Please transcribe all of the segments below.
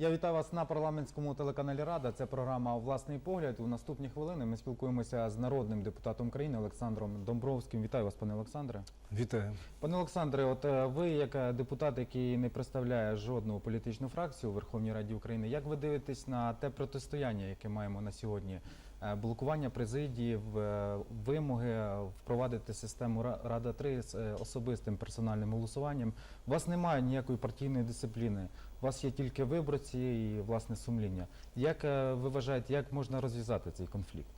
Я вітаю вас на парламентському телеканалі Рада. Це програма Власний погляд. У наступні хвилини ми спілкуємося з народним депутатом країни Олександром Домбровським. Вітаю вас, пане Олександре. Вітаю. Пане Олександре, от е, ви, як е, депутат, який не представляє жодну політичну фракцію у Верховній Раді України, як ви дивитесь на те протистояння, яке маємо на сьогодні? Е, Блокування президії, е, вимоги е, впровадити систему Рада 3 з особистим персональним голосуванням. У вас немає ніякої партійної дисципліни. У вас є тільки виборці і власне сумління. Як ви вважаєте, як можна розв'язати цей конфлікт?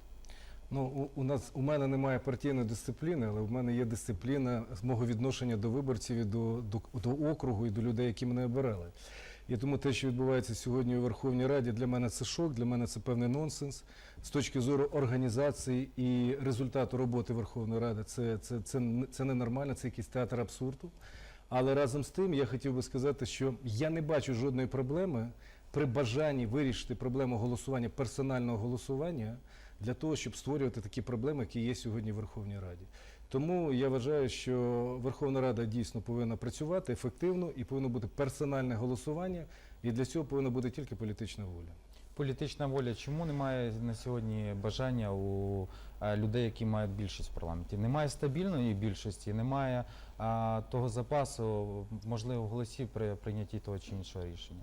Ну, у, у нас у мене немає партійної дисципліни, але в мене є дисципліна з мого відношення до виборців і до, до, до округу і до людей, які мене обирали. І тому те, що відбувається сьогодні у Верховній Раді, для мене це шок, для мене це певний нонсенс. З точки зору організації і результату роботи Верховної Ради, це, це, це, це ненормально, це якийсь театр абсурду. Але разом з тим я хотів би сказати, що я не бачу жодної проблеми при бажанні вирішити проблему голосування, персонального голосування для того, щоб створювати такі проблеми, які є сьогодні в Верховній Раді. Тому я вважаю, що Верховна Рада дійсно повинна працювати ефективно і повинно бути персональне голосування, і для цього повинна бути тільки політична воля. Політична воля. Чому немає на сьогодні бажання у е, людей, які мають більшість в парламенті? Немає стабільної більшості, немає а, того запасу можливо голосів при прийнятті того чи іншого рішення.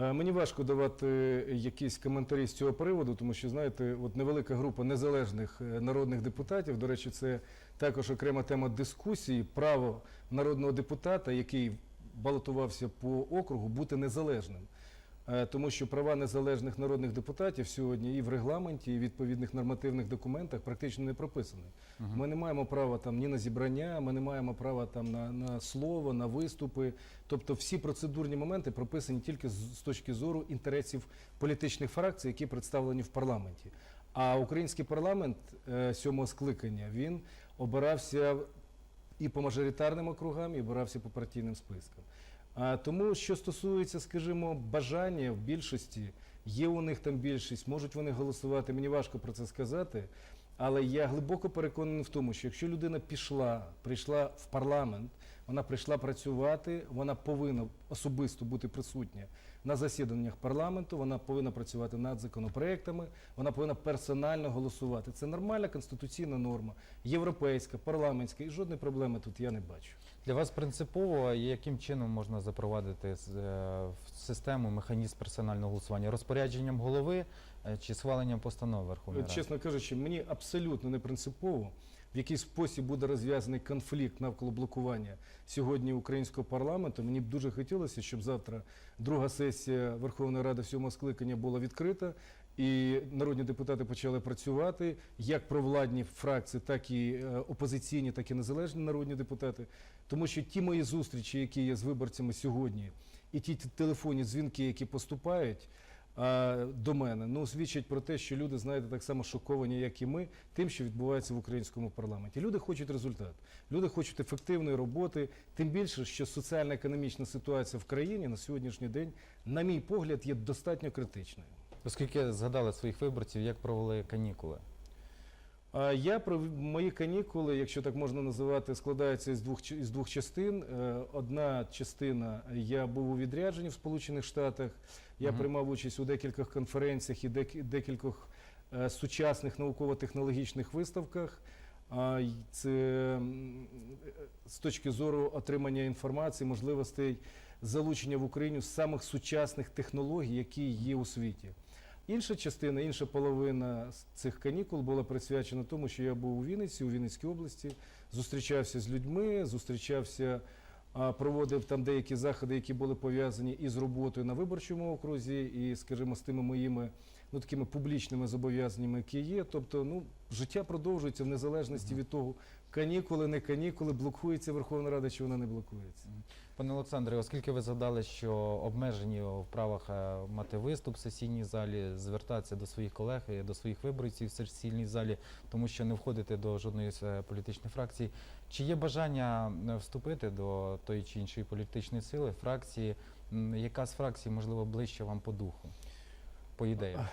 Е, Мені важко давати якісь коментарі з цього приводу, тому що знаєте, от невелика група незалежних е, народних депутатів. До речі, це також окрема тема дискусії. Право народного депутата, який балотувався по округу, бути незалежним. Е, Тому що права незалежних народних депутатів сьогодні і в регламенті, і в відповідних нормативних документах практично не прописані. Ми не маємо права там ні на зібрання, ми не маємо права там на, на слово, на виступи. Тобто всі процедурні моменти прописані тільки з, з точки зору інтересів політичних фракцій, які представлені в парламенті. А український парламент е, сьомого скликання він обирався і по мажоритарним округам, і обирався по партійним спискам. Тому, що стосується, скажімо, бажання в більшості, є у них там більшість, можуть вони голосувати. Мені важко про це сказати. Але я глибоко переконаний в тому, що якщо людина пішла, прийшла в парламент, вона прийшла працювати, вона повинна особисто бути присутня на засіданнях парламенту, вона повинна працювати над законопроектами, вона повинна персонально голосувати. Це нормальна конституційна норма, європейська, парламентська, і жодної проблеми тут я не бачу. Для вас принципово, яким чином можна запровадити е, в систему механізм персонального голосування? Розпорядженням голови е, чи схваленням постанови Верховної Ради? чесно кажучи, мені абсолютно не принципово, в який спосіб буде розв'язаний конфлікт навколо блокування сьогодні українського парламенту. Мені б дуже хотілося, щоб завтра друга сесія Верховної Ради сьомого скликання була відкрита. І народні депутати почали працювати як провладні фракції, так і е, опозиційні, так і незалежні народні депутати. Тому що ті мої зустрічі, які є з виборцями сьогодні, і ті телефонні дзвінки, які поступають, до мене, ну свідчить про те, що люди, знаєте, так само шоковані, як і ми, тим, що відбувається в українському парламенті. Люди хочуть результат, люди хочуть ефективної роботи. Тим більше, що соціально-економічна ситуація в країні на сьогоднішній день, на мій погляд, є достатньо критичною. Оскільки згадали своїх виборців, як провели канікули? Я про мої канікули, якщо так можна називати, складаються із двох із двох частин. Е, Одна частина я був у відрядженні в Сполучених Штатах. Я Мгм. приймав участь у декількох конференціях і дек- декількох е, сучасних науково-технологічних виставках. Це з точки зору отримання інформації, можливостей залучення в Україну самих сучасних технологій, які є у світі. Інша частина, інша половина цих канікул була присвячена тому, що я був у Вінниці, у Вінницькій області, зустрічався з людьми, зустрічався, проводив там деякі заходи, які були пов'язані із роботою на виборчому окрузі, і, скажімо, з тими моїми ну, такими публічними зобов'язаннями, які є. Тобто, ну, життя продовжується в незалежності від того, канікули, не канікули, блокується Верховна Рада, чи вона не блокується. Пане Олександре, оскільки ви згадали, що обмежені в правах е, мати виступ в сесійній залі, звертатися до своїх колег і до своїх виборців в сесійній залі, тому що не входите до жодної з е, політичних фракцій. Чи є бажання е, вступити до тої чи іншої політичної сили, фракції? Яка з фракцій, можливо, ближче вам по духу, по ідеям?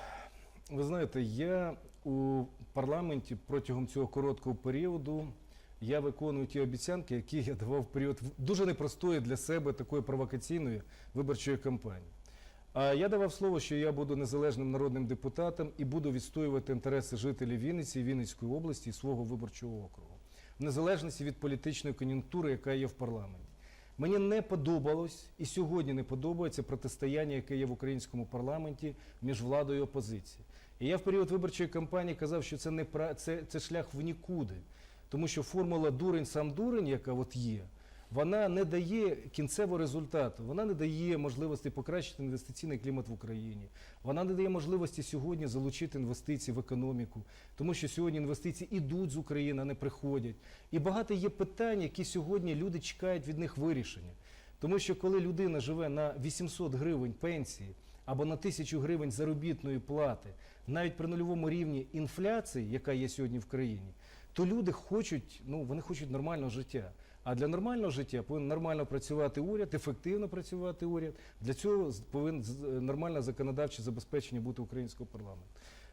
Ви знаєте, я у парламенті протягом цього короткого періоду я виконую ті обіцянки, які я давав в період дуже непростої для себе такої провокаційної виборчої кампанії. А я давав слово, що я буду незалежним народним депутатом і буду відстоювати інтереси жителів Вінниці Вінницької області і свого виборчого округу, в незалежності від політичної кон'юнктури, яка є в парламенті. Мені не подобалось і сьогодні не подобається протистояння, яке є в українському парламенті між владою і опозицією. І я в період виборчої кампанії казав, що це не це, це шлях в нікуди, тому що формула дурень сам дурень, яка от є, вона не дає кінцевого результату, вона не дає можливості покращити інвестиційний клімат в Україні. Вона не дає можливості сьогодні залучити інвестиції в економіку, тому що сьогодні інвестиції ідуть з України, а не приходять. І багато є питань, які сьогодні люди чекають від них вирішення. Тому що коли людина живе на 800 гривень пенсії або на 1000 гривень заробітної плати, навіть при нульовому рівні інфляції, яка є сьогодні в країні, то люди хочуть, ну вони хочуть нормального життя. А для нормального життя повинен нормально працювати уряд, ефективно працювати уряд. Для цього повинен нормальне законодавче забезпечення бути українського парламенту.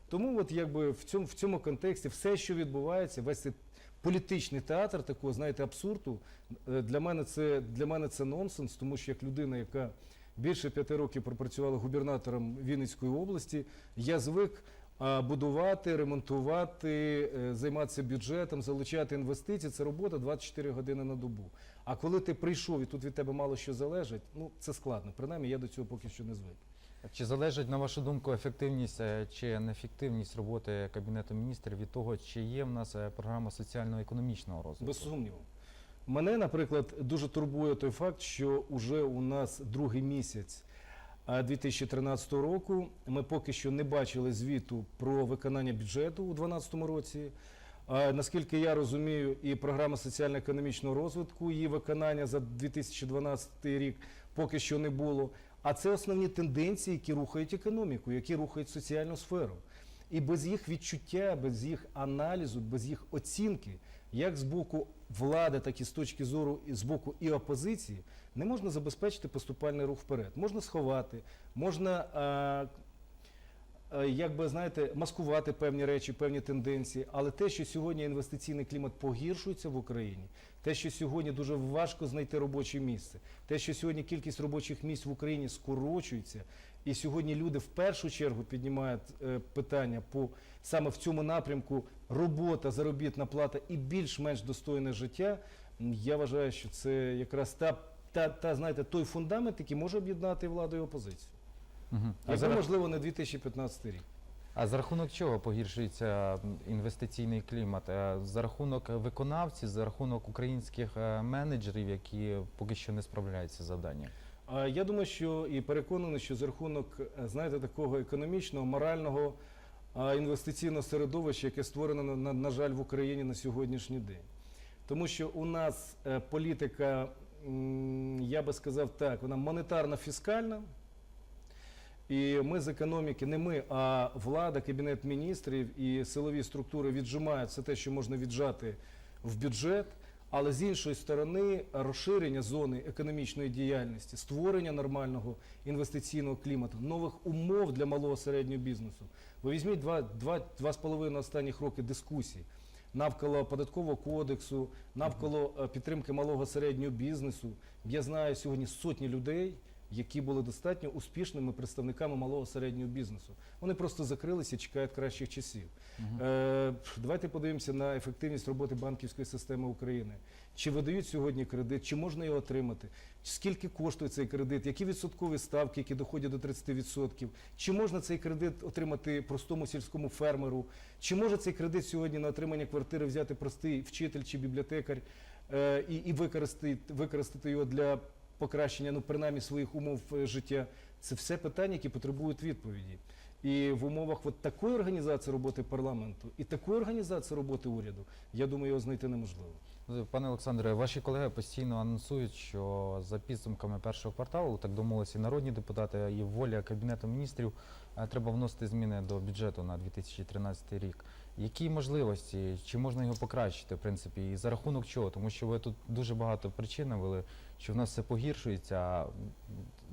Тому, от якби в цьому в цьому контексті все, що відбувається, весь цей політичний театр такого, знаєте, абсурду, е, для мене це для мене це нонсенс, тому що як людина, яка більше п'яти років пропрацювала губернатором Вінницької області, я звик будувати, ремонтувати, е, займатися бюджетом, залучати інвестиції. Це робота 24 години на добу. А коли ти прийшов і тут від тебе мало що залежить, ну це складно. Принаймні я до цього поки що не звик. Чи залежить, на вашу думку, ефективність е, чи неефективність роботи Кабінету міністрів від того, чи є в нас е, програма соціально-економічного розвитку? Без сумніву. Мене, наприклад, дуже турбує той факт, що вже у нас другий місяць 2013 року ми поки що не бачили звіту про виконання бюджету у 2012 році. Наскільки я розумію, і програма соціально-економічного розвитку, її виконання за 2012 рік поки що не було. А це основні тенденції, які рухають економіку, які рухають соціальну сферу. І без їх відчуття, без їх аналізу, без їх оцінки, як з боку влади, так і з точки зору і з боку і опозиції, не можна забезпечити поступальний рух вперед. Можна сховати, можна, а, знаєте, маскувати певні речі, певні тенденції. Але те, що сьогодні інвестиційний клімат погіршується в Україні, те, що сьогодні дуже важко знайти робоче місце, те, що сьогодні кількість робочих місць в Україні скорочується, і сьогодні люди в першу чергу піднімають е, питання по саме в цьому напрямку робота, заробітна плата і більш-менш достойне життя. Я вважаю, що це якраз та, та, та знаєте, той фундамент, який може об'єднати владу і опозицію. Мгм. А, рах- можливо, не 2015 рік. а за рахунок чого погіршується інвестиційний клімат? Е, За рахунок виконавців, за рахунок українських е, менеджерів, які поки що не справляються з завданням? Я думаю, що і переконаний, що за рахунок, е, знаєте, такого економічного, морального, інвестиційного середовища, яке створено, на, жаль, в Україні на сьогоднішній день. Тому що у нас е, політика, я би сказав так, вона монетарно-фіскальна. І ми з економіки, не ми, а влада, кабінет міністрів і силові структури віджимають все те, що можна віджати в бюджет. Але з іншої сторони, розширення зони економічної діяльності, створення нормального інвестиційного клімату, нових умов для малого середнього бізнесу. Ви візьміть два, два, два з половиною останніх роки дискусій навколо податкового кодексу, навколо е, підтримки малого середнього бізнесу. Я знаю сьогодні сотні людей, які були достатньо успішними представниками малого середнього бізнесу. Вони просто закрилися і чекають кращих часів. Е, давайте подивимося на ефективність роботи банківської системи України. Чи видають сьогодні кредит, чи можна його отримати? Скільки коштує цей кредит? Які відсоткові ставки, які доходять до 30%? Чи можна цей кредит отримати простому сільському фермеру? Чи може цей кредит сьогодні на отримання квартири взяти простий вчитель чи бібліотекар е, і, і використати, використати його для покращення, ну принаймні своїх умов е, життя? Це все питання, які потребують відповіді. І в умовах от такої організації роботи парламенту і такої організації роботи уряду, я думаю, його знайти неможливо. Пане Олександре, ваші колеги постійно анонсують, що за підсумками першого кварталу, так домовилися і народні депутати, і воля Кабінету міністрів, е, треба вносити зміни до бюджету на 2013 рік. Які можливості, чи можна його покращити, в принципі, і за рахунок чого? Тому що ви тут дуже багато причин навели, що в нас все погіршується, а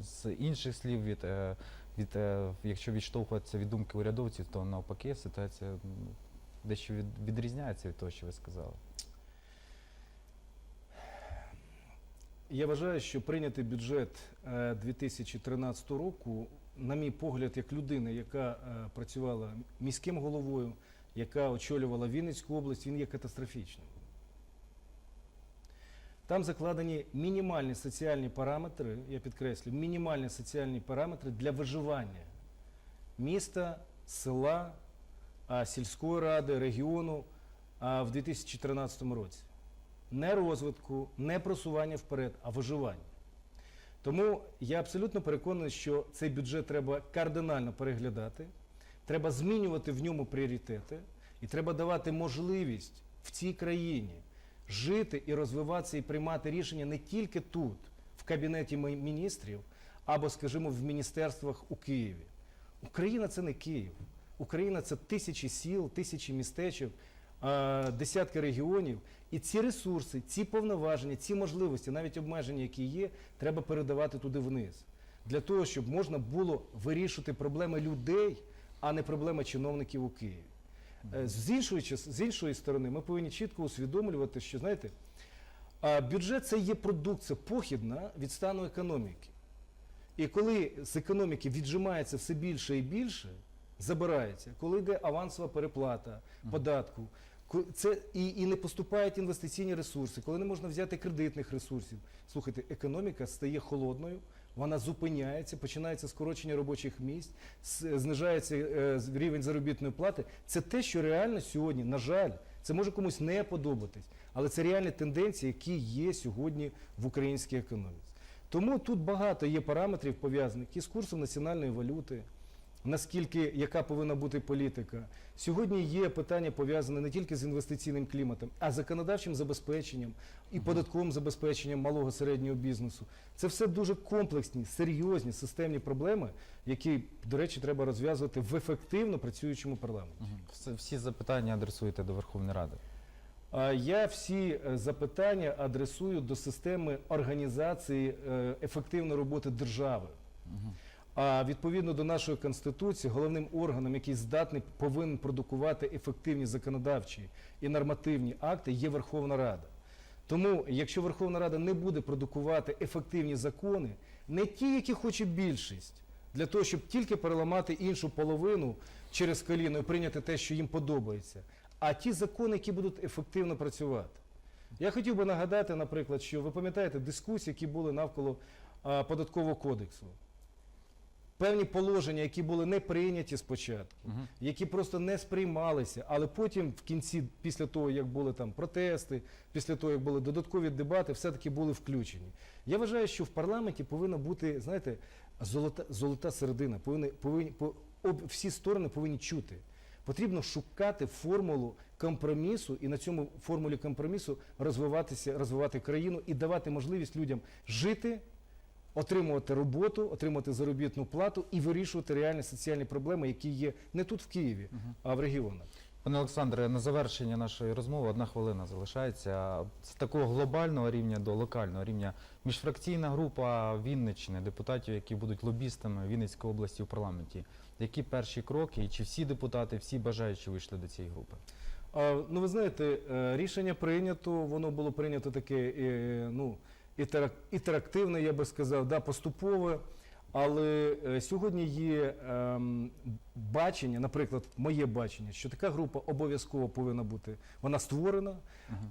з інших слів від, е, від е, якщо відштовхуватися від думки урядовців, то навпаки ситуація дещо від, відрізняється від того, що ви сказали. Я вважаю, що прийнятий бюджет е, 2013 року на мій погляд, як людина, яка е, працювала міським головою, яка очолювала Вінницьку область, він є катастрофічним. Там закладені мінімальні соціальні параметри, я підкреслю, мінімальні соціальні параметри для виживання міста, села, сільської ради, регіону в 2014 році. Не розвитку, не просування вперед, а виживання. Тому я абсолютно переконаний, що цей бюджет треба кардинально переглядати, треба змінювати в ньому пріоритети, і треба давати можливість в цій країні жити і розвиватися і приймати рішення не тільки тут, в кабінеті міністрів, або, скажімо, в міністерствах у Києві. Україна це не Київ. Україна це тисячі сіл, тисячі містечок, десятки регіонів. І ці ресурси, ці повноваження, ці можливості, навіть обмеження, які є, треба передавати туди вниз. Для того, щоб можна було вирішувати проблеми людей, а не проблеми чиновників у Києві. Е, З іншої, з іншої сторони, ми повинні чітко усвідомлювати, що знаєте, бюджет це є продукт, це похідна від стану економіки. І коли з економіки віджимається все більше і більше, забирається, коли йде авансова переплата податку, це і, і не поступають інвестиційні ресурси, коли не можна взяти кредитних ресурсів. Слухайте, економіка стає холодною, вона зупиняється, починається скорочення робочих місць, знижається е, рівень заробітної плати. Це те, що реально сьогодні, на жаль, це може комусь не подобатись, але це реальні тенденції, які є сьогодні в українській економіці. Тому тут багато є параметрів пов'язаних і з курсом національної валюти, наскільки яка повинна бути політика. Сьогодні є питання пов'язане не тільки з інвестиційним кліматом, а з законодавчим забезпеченням і податковим забезпеченням малого середнього бізнесу. Це все дуже комплексні, серйозні системні проблеми, які, до речі, треба розв'язувати в ефективно працюючому парламенті. Всі запитання адресуєте до Верховної Ради. А Я всі е, запитання адресую до системи організації е, ефективної роботи держави. А відповідно до нашої конституції, головним органом, який здатний повинен продукувати ефективні законодавчі і нормативні акти, є Верховна Рада. Тому, якщо Верховна Рада не буде продукувати ефективні закони, не ті, які хоче більшість, для того, щоб тільки переламати іншу половину через коліно і прийняти те, що їм подобається, а ті закони, які будуть ефективно працювати. Я хотів би нагадати, наприклад, що ви пам'ятаєте дискусії, які були навколо податкового кодексу. Певні положення, які були не прийняті спочатку, які просто не сприймалися, але потім в кінці, після того, як були там протести, після того, як були додаткові дебати, все-таки були включені. Я вважаю, що в парламенті повинна бути, знаєте, золота, золота середина, повинні, повинні, по, об, всі сторони повинні чути. Потрібно шукати формулу компромісу і на цьому формулі компромісу розвиватися, розвивати країну і давати можливість людям жити, отримувати роботу, отримати заробітну плату і вирішувати реальні соціальні проблеми, які є не тут в Києві, а в регіонах. Пане Олександре, на завершення нашої розмови одна хвилина залишається. З такого глобального рівня до локального рівня міжфракційна група Вінниччини, депутатів, які будуть лобістами Вінницької області в парламенті. Які перші кроки і чи всі депутати, всі бажаючі вийшли до цієї групи? Ну, ви знаєте, е, рішення прийнято, воно було прийнято таке, е, ну, ітерактивне, я би сказав, да, поступове. Але е, сьогодні є ем, бачення, наприклад, моє бачення, що така група обов'язково повинна бути. Вона створена,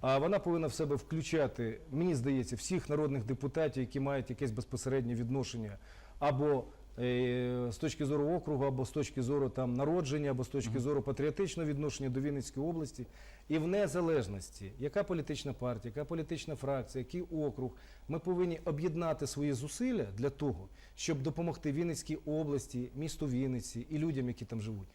а вона повинна в себе включати, мені здається, всіх народних депутатів, які мають якесь безпосереднє відношення або з точки зору округу, або з точки зору там народження, або з точки зору патріотичного відношення до Вінницької області, і в незалежності, яка політична партія, яка політична фракція, який округ, ми повинні об'єднати свої зусилля для того, щоб допомогти Вінницькій області, місту Вінниці і людям, які там живуть.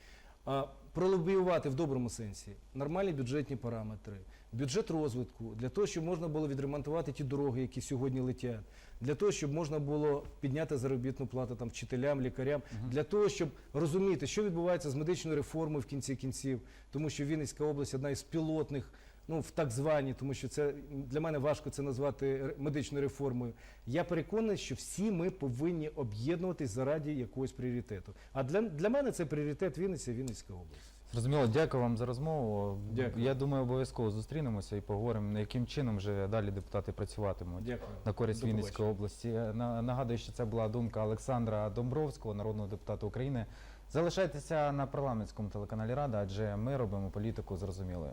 А, пролобіювати в доброму сенсі. Нормальні бюджетні параметри, бюджет розвитку. Для того, щоб можна було відремонтувати ті дороги, які сьогодні летять, для того, щоб можна було підняти заробітну плату там вчителям, лікарям, для того, щоб розуміти, що відбувається з медичною реформою в кінці кінців, тому що Вінницька область одна із пілотних. Ну, в так звані, тому що це для мене важко це назвати медичною реформою. Я переконаний, що всі ми повинні об'єднуватись заради якогось пріоритету. А для, для мене це пріоритет Вінниця, Вінницька область. Зрозуміло, дякую вам за розмову. Дякую. Я думаю, обов'язково зустрінемося і поговоримо, яким чином вже далі депутати працюватимуть. Дякую. на користь До Вінницької області. Е, на- Нагадую, що це була думка Олександра Домбровського, народного депутата України. Залишайтеся на парламентському телеканалі Рада, адже ми робимо політику зрозумілою.